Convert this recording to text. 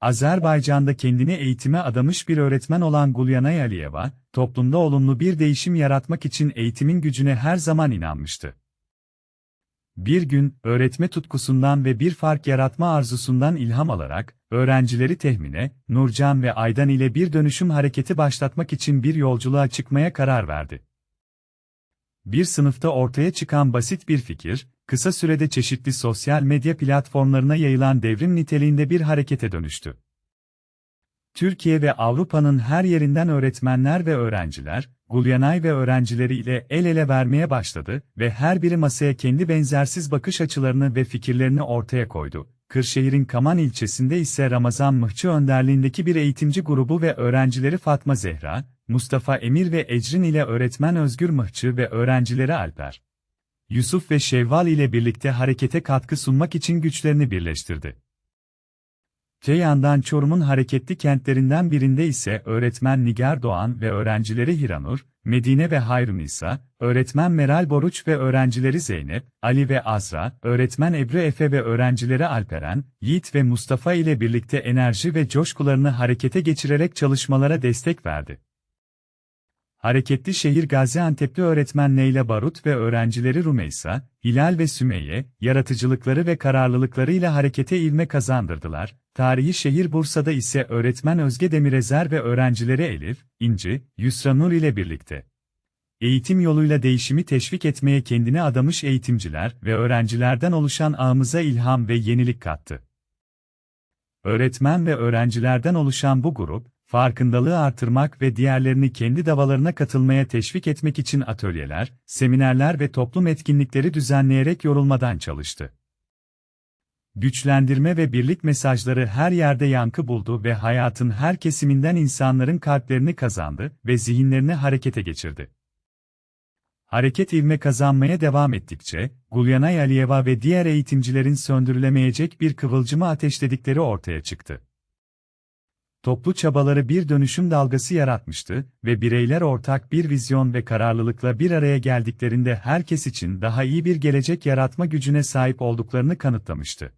Azerbaycan'da kendini eğitime adamış bir öğretmen olan Gulyanay Aliyeva, toplumda olumlu bir değişim yaratmak için eğitimin gücüne her zaman inanmıştı. Bir gün, öğretme tutkusundan ve bir fark yaratma arzusundan ilham alarak, öğrencileri Tehmine, Nurcan ve Aydan ile bir dönüşüm hareketi başlatmak için bir yolculuğa çıkmaya karar verdi. Bir sınıfta ortaya çıkan basit bir fikir, kısa sürede çeşitli sosyal medya platformlarına yayılan devrim niteliğinde bir harekete dönüştü. Türkiye ve Avrupa'nın her yerinden öğretmenler ve öğrenciler, Gulyanay ve öğrencileri ile el ele vermeye başladı ve her biri masaya kendi benzersiz bakış açılarını ve fikirlerini ortaya koydu. Kırşehir'in Kaman ilçesinde ise Ramazan Mıhçı önderliğindeki bir eğitimci grubu ve öğrencileri Fatma Zehra, Mustafa Emir ve Ecrin ile öğretmen Özgür Mıhçı ve öğrencileri Alper. Yusuf ve Şevval ile birlikte harekete katkı sunmak için güçlerini birleştirdi. Te Çorum'un hareketli kentlerinden birinde ise öğretmen Nigar Doğan ve öğrencileri Hiranur, Medine ve Hayrun İsa, öğretmen Meral Boruç ve öğrencileri Zeynep, Ali ve Azra, öğretmen Ebru Efe ve öğrencileri Alperen, Yiğit ve Mustafa ile birlikte enerji ve coşkularını harekete geçirerek çalışmalara destek verdi. Hareketli şehir Gaziantep'li öğretmen Leyla Barut ve öğrencileri Rumeysa, Hilal ve Sümeyye, yaratıcılıkları ve kararlılıklarıyla harekete ilme kazandırdılar. Tarihi şehir Bursa'da ise öğretmen Özge Demirezer ve öğrencileri Elif, İnci, Yusra Nur ile birlikte. Eğitim yoluyla değişimi teşvik etmeye kendini adamış eğitimciler ve öğrencilerden oluşan ağımıza ilham ve yenilik kattı. Öğretmen ve öğrencilerden oluşan bu grup, farkındalığı artırmak ve diğerlerini kendi davalarına katılmaya teşvik etmek için atölyeler, seminerler ve toplum etkinlikleri düzenleyerek yorulmadan çalıştı. Güçlendirme ve birlik mesajları her yerde yankı buldu ve hayatın her kesiminden insanların kalplerini kazandı ve zihinlerini harekete geçirdi. Hareket ivme kazanmaya devam ettikçe, Gulyanay Aliyeva ve diğer eğitimcilerin söndürülemeyecek bir kıvılcımı ateşledikleri ortaya çıktı toplu çabaları bir dönüşüm dalgası yaratmıştı ve bireyler ortak bir vizyon ve kararlılıkla bir araya geldiklerinde herkes için daha iyi bir gelecek yaratma gücüne sahip olduklarını kanıtlamıştı.